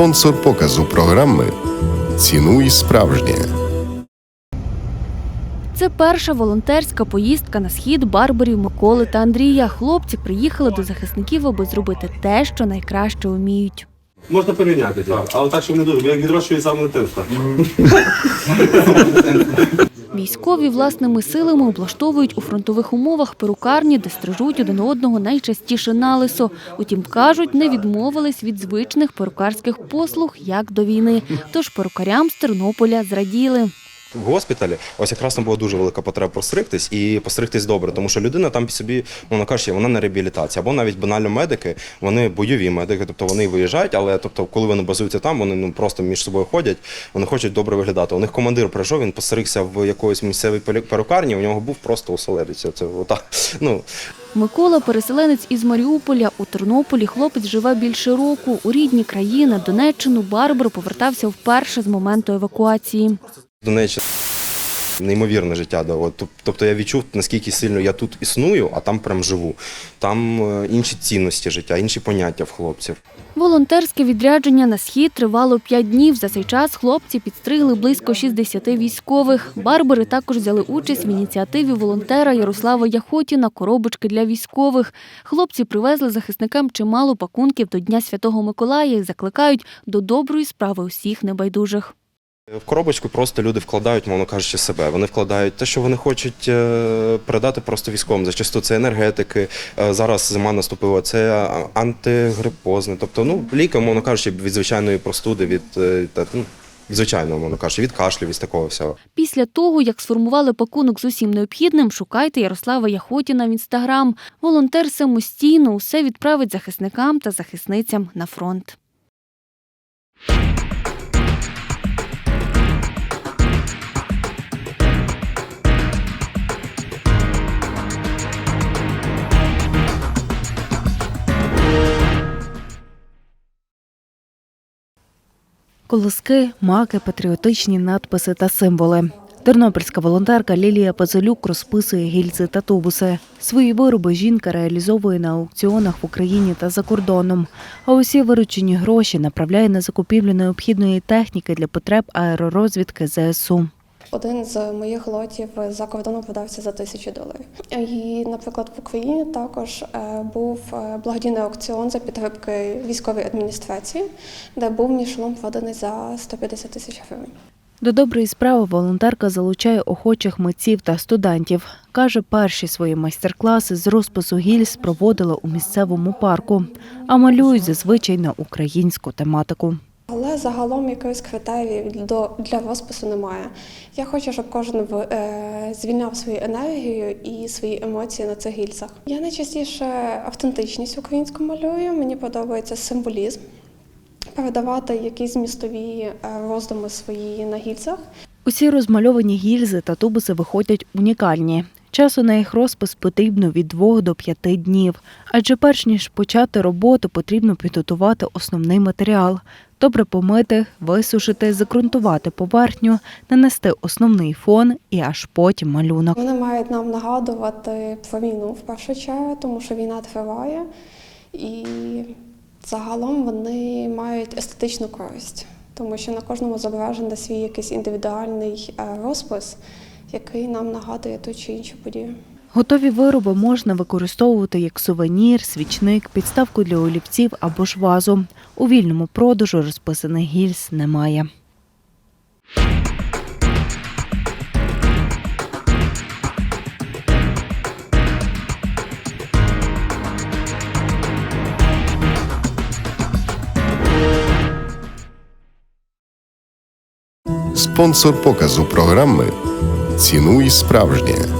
Спонсор показу програми Цінуй справжнє. Це перша волонтерська поїздка на схід Барбарів Миколи та Андрія. Хлопці приїхали до захисників, аби зробити те, що найкраще вміють. Можна перейняти, так. але так, щоб не дуже, бо як відрощує саме дитинства. Військові власними силами облаштовують у фронтових умовах перукарні, де стрижуть один одного найчастіше налисо. Утім, кажуть, не відмовились від звичних перукарських послуг як до війни. Тож перукарям з Тернополя зраділи. В госпіталі ось якраз там була дуже велика потреба постригтись і постригтись добре, тому що людина там собі, мовно кажучи, вона на реабілітації. Або навіть банально медики, вони бойові медики, тобто вони виїжджають, але тобто, коли вони базуються там, вони ну просто між собою ходять, вони хочуть добре виглядати. У них командир прийшов, він постригся в якоїсь місцевій перу- перукарні, у нього був просто оселедець. Це отак. Ну Микола, переселенець із Маріуполя. У Тернополі хлопець живе більше року. У рідні країни, Донеччину, Барбар повертався вперше з моменту евакуації. Донеччина. Неймовірне життя, да. Тобто я відчув, наскільки сильно я тут існую, а там прям живу. Там е, інші цінності життя, інші поняття в хлопців. Волонтерське відрядження на схід тривало 5 днів. За цей час хлопці підстригли близько 60 військових. Барбари також взяли участь в ініціативі волонтера Ярослава Яхотіна «Коробочки для військових». Хлопці привезли захисникам чимало пакунків до Дня Святого Миколая і закликають до доброї справи усіх небайдужих. В коробочку просто люди вкладають, мовно кажучи, себе. Вони вкладають те, що вони хочуть е, передати просто військовим. Зачасту це енергетики. е, Зараз зима наступила, це антигрипозне. Тобто, ну, ліки, мовно кажучи, від звичайної простуди, від, е, ну, від звичайного, мовно кажучи, від кашлю, від такого всього. Після того, як сформували пакунок з усім необхідним, шукайте Ярослава Яхотіна в інстаграм. Волонтер самостійно усе відправить захисникам та захисницям на фронт. Колоски, маки, патріотичні надписи та символи. Тернопільська волонтерка Лілія Пазелюк розписує гільзи та тубуси. Свої вироби жінка реалізовує на аукціонах в Україні та за кордоном. А усі виручені гроші направляє на закупівлю необхідної техніки для потреб аеророзвідки ЗСУ. Один з моїх лотів за кордоном продався за тисячу доларів. І, наприклад, в Україні також е, був е, благодійний аукціон за підтримки військової адміністрації, де був мій шолом проданий за 150 тисяч гривень. До доброї справи волонтерка залучає охочих митців та студентів. Каже, перші свої майстер-класи з розпису гільз проводила у місцевому парку, а малюють зазвичай на українську тематику. Але загалом якихось критеріїв до, для розпису немає. Я хочу, щоб кожен е, звільняв свою енергію і свої емоції на цих гільзах. Я найчастіше автентичність українську малюю. Мені подобається символізм, передавати якісь змістові е, роздуми свої на гільзах. Усі розмальовані гільзи та тубуси виходять унікальні. Часу на їх розпис потрібно від 2 до 5 днів, адже перш ніж почати роботу, потрібно підготувати основний матеріал, добре помити, висушити, закрунтувати поверхню, нанести основний фон і аж потім малюнок. Вони мають нам нагадувати про війну в першу чергу, тому що війна триває, і загалом вони мають естетичну користь, тому що на кожному зображений свій якийсь індивідуальний е, розпис, який нам нагадує ту чи іншу подію. Готові вироби можна використовувати як сувенір, свічник, підставку для олівців або ж вазу. У вільному продажу розписаних гільз немає. Спонсор показу програми Цінуй справжнє.